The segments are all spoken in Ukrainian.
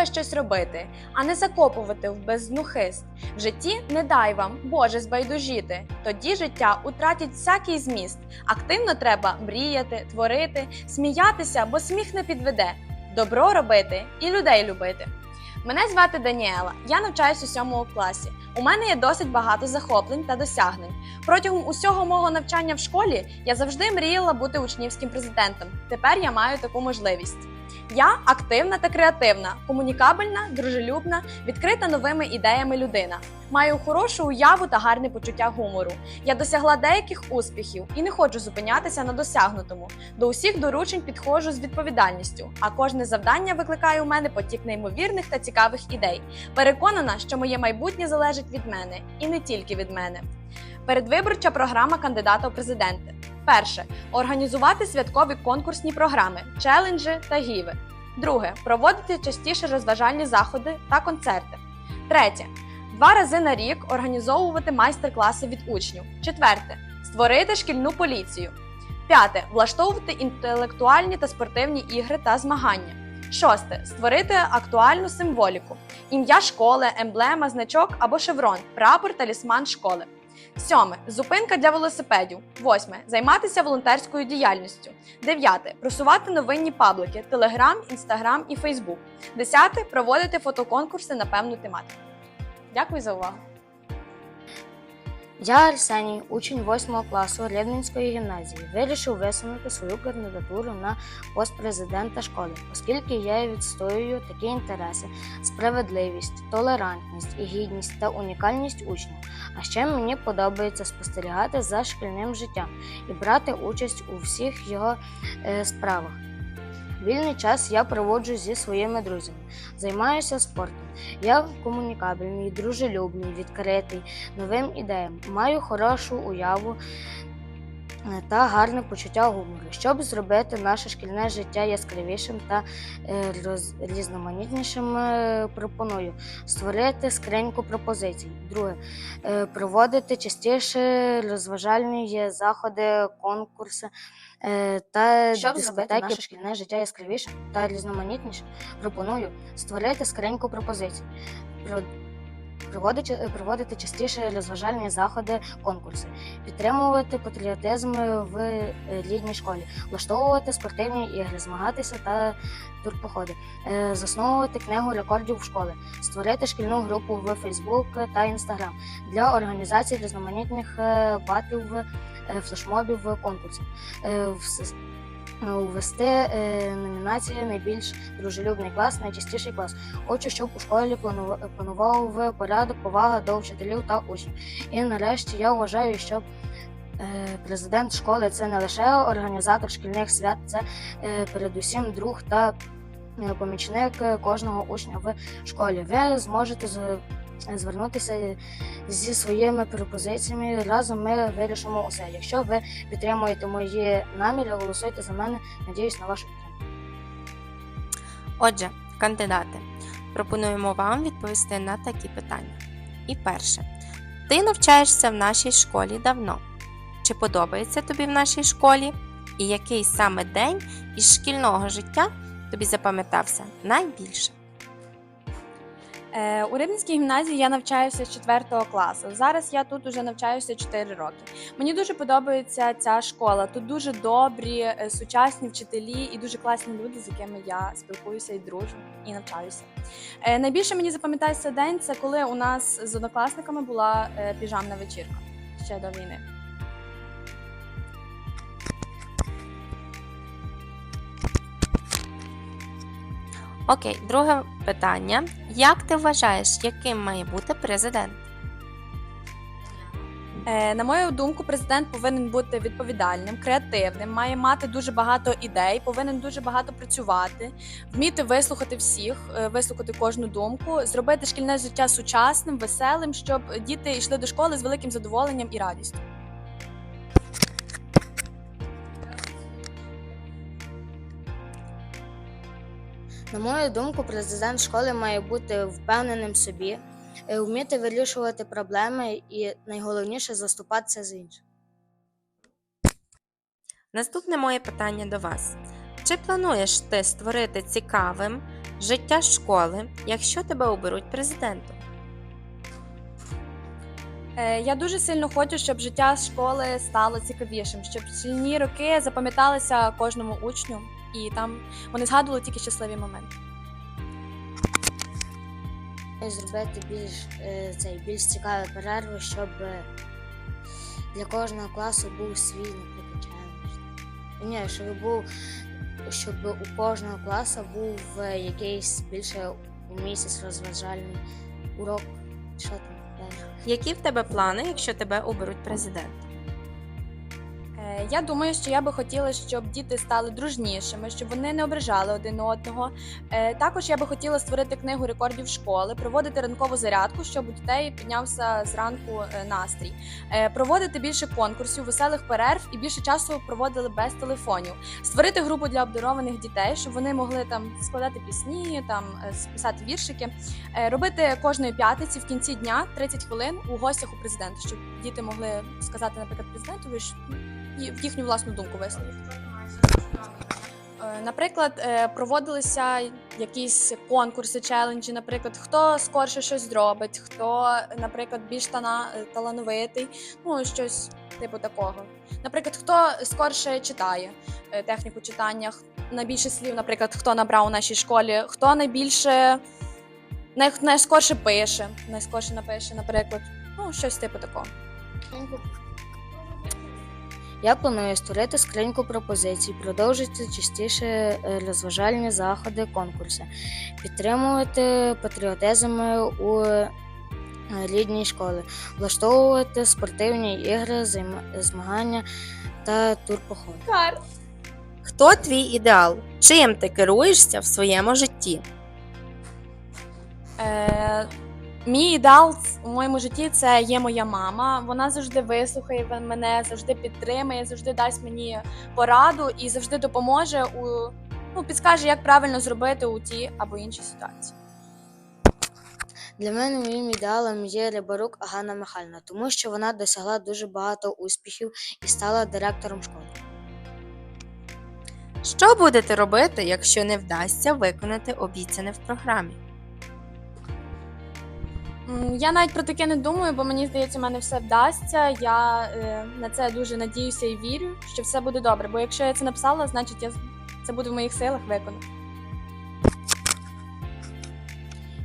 треба щось робити, а не закопувати в бездну хист. В житті не дай вам, Боже, збайдужіти. Тоді життя утратить всякий зміст. Активно треба мріяти, творити, сміятися, бо сміх не підведе. Добро робити і людей любити. Мене звати Даніела. Я навчаюся у сьомому класі. У мене є досить багато захоплень та досягнень. Протягом усього мого навчання в школі я завжди мріяла бути учнівським президентом. Тепер я маю таку можливість. Я активна та креативна, комунікабельна, дружелюбна, відкрита новими ідеями людина. Маю хорошу уяву та гарне почуття гумору. Я досягла деяких успіхів і не хочу зупинятися на досягнутому. До усіх доручень підходжу з відповідальністю, а кожне завдання викликає у мене потік неймовірних та цікавих ідей. Переконана, що моє майбутнє залежить від мене і не тільки від мене. Передвиборча програма кандидата у президенти. Перше організувати святкові конкурсні програми, челенджі та гіви. Друге проводити частіше розважальні заходи та концерти. Третє два рази на рік організовувати майстер-класи від учнів. Четверте створити шкільну поліцію. П'яте влаштовувати інтелектуальні та спортивні ігри та змагання. Шосте створити актуальну символіку: ім'я школи, емблема, значок або шеврон, прапор, талісман школи. Сьоме зупинка для велосипедів. Восьме займатися волонтерською діяльністю. Дев'яте просувати новинні паблики Телеграм, Інстаграм і Фейсбук. Десяте проводити фотоконкурси на певну тематику. Дякую за увагу. Я Арсеній, учень 8 класу Рівненської гімназії, вирішив висунути свою кандидатуру на пост президента школи, оскільки я відстоюю такі інтереси: справедливість, толерантність і гідність та унікальність учнів. А ще мені подобається спостерігати за шкільним життям і брати участь у всіх його е, справах. Вільний час я проводжу зі своїми друзями, займаюся спортом. Я комунікабельний, дружелюбний, відкритий новим ідеям, маю хорошу уяву е, та гарне почуття гумору, щоб зробити наше шкільне життя яскравішим та е, різноманітнішим. е, Пропоную створити скриньку пропозицій. Друге проводити частіше розважальні заходи, конкурси та Щоб зробити наше шкільне життя яскравішим та різноманітнішим. Пропоную створити скриньку пропозицій. Проводити, проводити частіше розважальні заходи, конкурси, підтримувати патріотизм в е, рідній школі, влаштовувати спортивні ігри, змагатися та турпоходи, е, засновувати книгу рекордів в школи, створити шкільну групу в Facebook та Instagram для організації різноманітних е, батлів, е, флешмобів, конкурсів. Е, вс- Ввести е, номінації найбільш дружелюбний клас, найчастіший клас. Хочу, щоб у школі планува- планував порядок, повага до вчителів та учнів. І нарешті я вважаю, що е, президент школи це не лише організатор шкільних свят, це е, передусім друг та е, помічник кожного учня в школі. Ви зможете з- звернутися зі своїми пропозиціями. Разом ми вирішимо усе. Якщо ви підтримуєте мої наміри, голосуйте за мене. Надіюсь на вашу підтримку. Отже, кандидати, пропонуємо вам відповісти на такі питання. І перше, ти навчаєшся в нашій школі давно. Чи подобається тобі в нашій школі? І який саме день із шкільного життя тобі запам'ятався найбільше? Е, у Рибненській гімназії я навчаюся з 4 класу. Зараз я тут уже навчаюся 4 роки. Мені дуже подобається ця школа. Тут дуже добрі, е, сучасні вчителі і дуже класні люди, з якими я спілкуюся і дружу, і навчаюся. Е, найбільше мені запам'ятається день це коли у нас з однокласниками була піжамна вечірка ще до війни. Окей, друге питання. Як ти вважаєш, яким має бути президент? Е, На мою думку, президент повинен бути відповідальним, креативним, має мати дуже багато ідей, повинен дуже багато працювати, вміти вислухати всіх, е, вислухати кожну думку, зробити шкільне життя сучасним, веселим, щоб діти йшли до школи з великим задоволенням і радістю. На мою думку, президент школи має бути впевненим в собі, е, вміти вирішувати проблеми і найголовніше заступатися за інших. Наступне моє питання до вас. Чи плануєш ти створити цікавим Життя школи, якщо тебе оберуть президентом. Е, Я дуже сильно хочу, щоб життя школи стало цікавішим, щоб шкільні роки запам'яталися кожному учню, і там вони згадували тільки щасливі моменти. Зробити більш е, цей більш цікаві перерви, щоб е, для кожного класу був свій, наприклад, челендж. Ні, щоб був, щоб у кожного класу був е, якийсь більше у місяць розважальний урок. Що там? Які в тебе плани, якщо тебе оберуть президентом? Я думаю, що я би хотіла, щоб діти стали дружнішими, щоб вони не ображали один одного. Е, Також я би хотіла створити книгу рекордів школи, проводити ранкову зарядку, щоб у дітей піднявся зранку е, настрій, Е, проводити більше конкурсів, веселих перерв і більше часу проводили без телефонів. Створити групу для обдарованих дітей, щоб вони могли там складати пісні, там писати віршики. Робити кожної п'ятниці в кінці дня 30 хвилин у гостях у президента, щоб діти могли сказати, наприклад, президентові що і- в їхню власну думку висловити. Е, Наприклад, е, проводилися якісь конкурси, челенджі, наприклад, хто скорше щось зробить, хто, наприклад, більш тана- е, талановитий, ну щось типу такого. Наприклад, хто скорше читає техніку читання, найбільше слів, наприклад, хто набрав у нашій школі, хто найбільше най- найскорше пише, найскорше напише, наприклад, ну щось типу такого. Я планую створити скриньку пропозицій, продовжити частіше е, розважальні заходи, конкурси, підтримувати патріотизм у е, рідній школі, влаштовувати спортивні ігри, змагання та турпоходи. Хто твій ідеал? Чим ти керуєшся в своєму житті? Е, мій ідеал у моєму житті це є моя мама. Вона завжди вислухає мене, завжди підтримує, завжди дасть мені пораду і завжди допоможе у ну, підскаже, як правильно зробити у тій або іншій ситуації. Для мене моїм ідеалом є Рибарук Агана Михайлівна, тому що вона досягла дуже багато успіхів і стала директором школи. Що будете робити, якщо не вдасться виконати обіцяне в програмі? Я навіть про таке не думаю, бо мені здається, в мене все вдасться. Я е, на це дуже надіюся і вірю, що все буде добре. Бо якщо я це написала, значить я це буде в моїх силах виконати.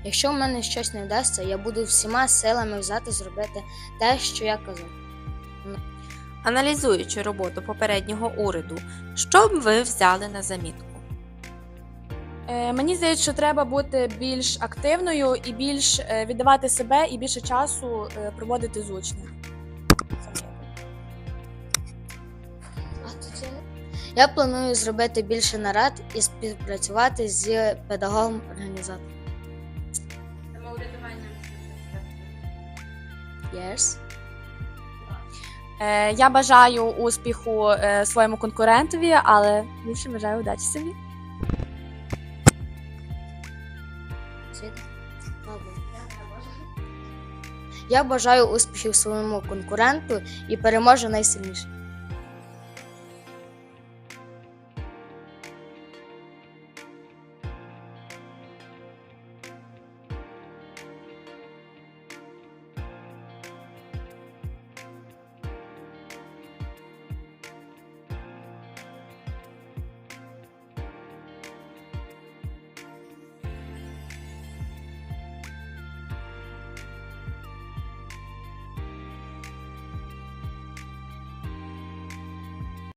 Якщо в мене щось не вдасться, я буду всіма силами взяти зробити те, що я казав. Аналізуючи роботу попереднього уряду, що б ви взяли на замітку? Е, Мені здається, що треба бути більш активною і більш е, віддавати себе і більше часу е, проводити з учнями. Я планую зробити більше нарад і співпрацювати з педагогом організатором. Yes. Я бажаю успіху своєму конкурентові, але більше бажаю удачі собі. Я бажаю успіхів своєму конкуренту і переможе найсильніше.